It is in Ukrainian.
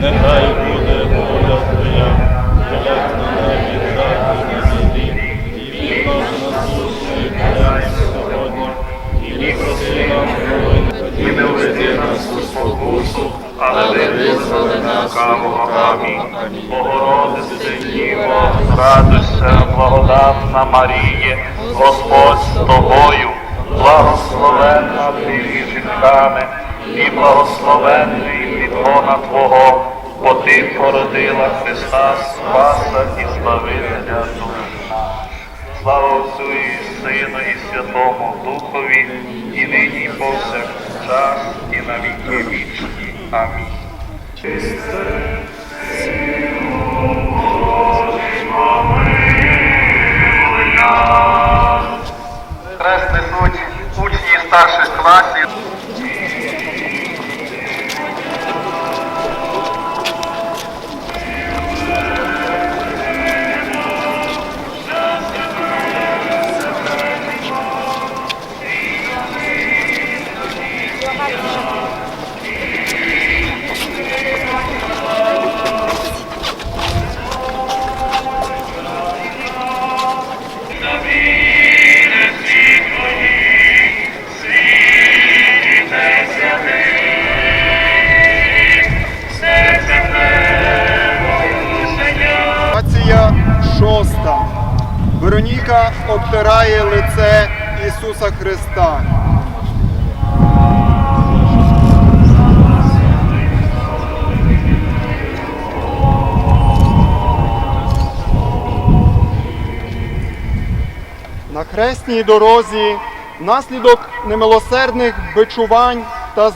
нехай буде воля Твоя, як на небі, так і на сьогодні, і відпроси нам і не нас у спокусу, але визволи нас від лукаві. Благодатна Маріє, Господь з тобою, благословенна ти жінками, і благословенний підлона Твого, бо Ти породила Христа Спаса і Збавителя душ наш. Слава Отцю і Сину і Святому Духові, і нині, і повсякчас, і на віки вічні. Амінь. Хрест несуть учні старших класів. Шоста. Вероніка обтирає лице Ісуса Христа. На хресній дорозі внаслідок немилосердних бичувань та